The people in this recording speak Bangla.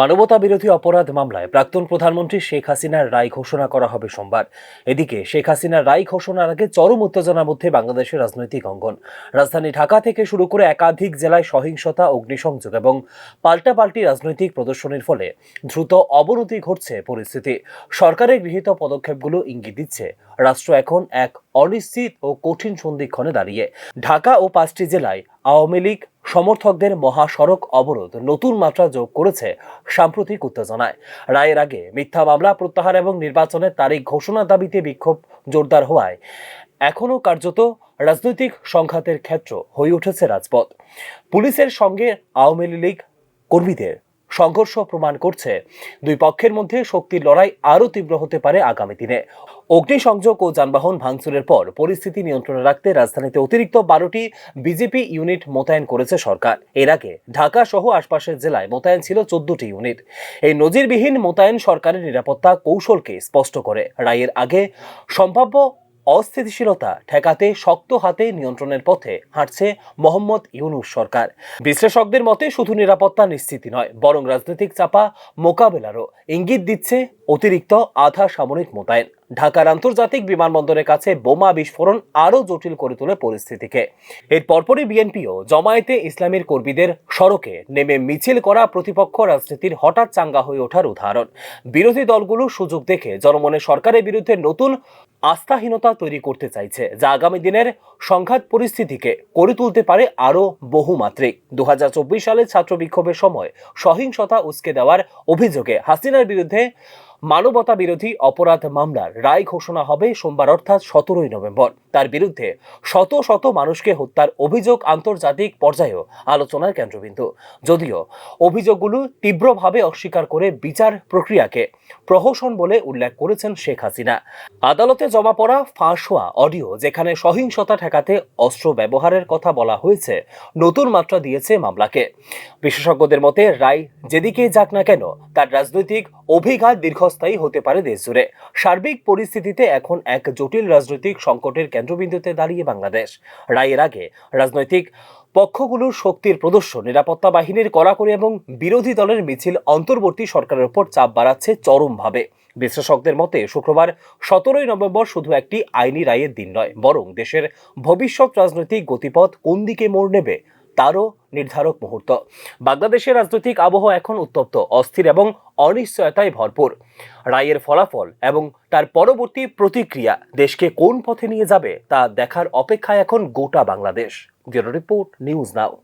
মানবতা বিরোধী অপরাধ মামলায় প্রাক্তন প্রধানমন্ত্রী শেখ হাসিনার রায় ঘোষণা করা হবে সোমবার। এদিকে শেখ হাসিনার রায় ঘোষণার আগে চরম উত্তেজনার মধ্যে বাংলাদেশের রাজনৈতিক অঙ্গন। রাজধানী ঢাকা থেকে শুরু করে একাধিক জেলায় সহিংসতা, অগ্নিসংযোগ এবং পাল্টাপাল্টি রাজনৈতিক প্রদর্শনীর ফলে দ্রুত অবনতি ঘটছে পরিস্থিতি। সরকারের গৃহীত পদক্ষেপগুলো ইঙ্গিত দিচ্ছে, রাষ্ট্র এখন এক অনিশ্চিত ও কঠিন সন্ধিক্ষণে দাঁড়িয়ে। ঢাকা ও পাঁচটি জেলায় আওয়ামী লীগ সমর্থকদের মহাসড়ক অবরোধ নতুন মাত্রা যোগ করেছে সাম্প্রতিক উত্তেজনায়। রায়ের আগে মিথ্যা মামলা প্রত্যাহার এবং নির্বাচনের তারিখ ঘোষণার দাবিতে বিক্ষোভ জোরদার হওয়ায় এখনও কার্যত রাজনৈতিক সংঘাতের ক্ষেত্র হয়ে উঠেছে রাজপথ। পুলিশের সঙ্গে আওয়ামী লীগ কর্মীদের সংঘর্ষ প্রমাণ করছে। দুই পক্ষের মধ্যে শক্তির লড়াই আরও তীব্র হতে পারে আগামী দিনে। অগ্নিসংযোগ ও যানবাহন ভাঙচুরের পর পরিস্থিতি নিয়ন্ত্রণে রাখতে রাজধানীতে অতিরিক্ত বারোটি বিজেপি ইউনিট মোতায়েন করেছে সরকার। এর আগে ঢাকা সহ আশপাশের জেলায় মোতায়েন ছিল চোদ্দটি ইউনিট। এই নজিরবিহীন মোতায়েন সরকারের নিরাপত্তা কৌশলকে স্পষ্ট করে। রায়ের আগে সম্ভাব্য অস্থিতিশীলতা ঠেকাতে শক্ত হাতে নিয়ন্ত্রণের পথে হাঁটছে মোহাম্মদ ইউনুস সরকার। বিশ্লেষকদের মতে শুধু নিরাপত্তা নিশ্চিতই নয়, বরং রাজনৈতিক চাপা মোকাবেলারও ইঙ্গিত দিচ্ছে অতিরিক্ত আধা সামরিক মোতায়েন। ঢাকার আন্তর্জাতিক বিমানবন্দরের কাছে বোমা বিস্ফোরণ আরও জটিল করে তোলে পরিস্থিতিকে। এর পরপরই বিএনপিও জমায়েতে ইসলামের কর্মীদের সড়কে নেমে মিছিল করা প্রতিপক্ষ রাজনীতির হঠাৎ চাঙ্গা হয়ে ওঠার উদাহরণ। বিরোধী দলগুলো সুযোগ দেখে জনমনে সরকারের বিরুদ্ধে নতুন আস্থাহীনতা তৈরি করতে চাইছে, যা আগামী দিনের সংঘাত পরিস্থিতিকে করে তুলতে পারে আরও বহুমাত্রিক। দু সালে ছাত্র বিক্ষোভের সময় সহিংসতা উস্কে দেওয়ার অভিযোগে হাসিনার বিরুদ্ধে মানবতা বিরোধী অপরাধ মামলার রায় ঘোষণা হবে সোমবার, অর্থাৎ সতেরোই নভেম্বর। তার বিরুদ্ধে শত শত মানুষকে হত্যার অভিযোগ আন্তর্জাতিক পর্যায়েও আলোচনার কেন্দ্রবিন্দু। যদিও অভিযোগগুলো তীব্রভাবে অস্বীকার করে বিচার প্রক্রিয়াকে প্রহসন বলে উল্লেখ করেছেন শেখ হাসিনা। আদালতে জমা পড়া ফাঁস হওয়া অডিও, যেখানে সহিংসতা ঠেকাতে অস্ত্র ব্যবহারের কথা বলা হয়েছে, নতুন মাত্রা দিয়েছে মামলাকে। বিশেষজ্ঞদের মতে রায় যেদিকেই যাক না কেন, তার রাজনৈতিক অভিঘাত দীর্ঘস্থায়ী হতে পারে দেশজুড়ে সার্বিক পরিস্থিতিতে এখন এক জটিল রাজনৈতিক সংকটের কেন্দ্রবিন্দুতে দাঁড়িয়ে বাংলাদেশ। রায়ের আগে রাজনৈতিক পক্ষগুলোর শক্তির প্রদর্শন, নিরাপত্তা বাহিনীর কড়াকড়ি এবং বিরোধী দলের মিছিল অন্তর্বর্তী সরকারের উপর চাপ বাড়াচ্ছে চরমভাবে। বিশ্লেষকদের মতে, শুক্রবার সতেরোই নভেম্বর শুধু একটি আইনি রায়ের দিন নয়, বরং দেশের ভবিষ্যৎ রাজনৈতিক গতিপথ কোন দিকে মোড় নেবে তারও নির্ধারক মুহূর্ত। বাংলাদেশের রাজনৈতিক আবহাওয়া এখন উত্তপ্ত, অস্থির এবং অনিশ্চয়তায় ভরপুর। রায়ের ফলাফল এবং তার পরবর্তী প্রতিক্রিয়া দেশকে কোন পথে নিয়ে যাবে তা দেখার অপেক্ষায় এখন গোটা বাংলাদেশ। Report, news now.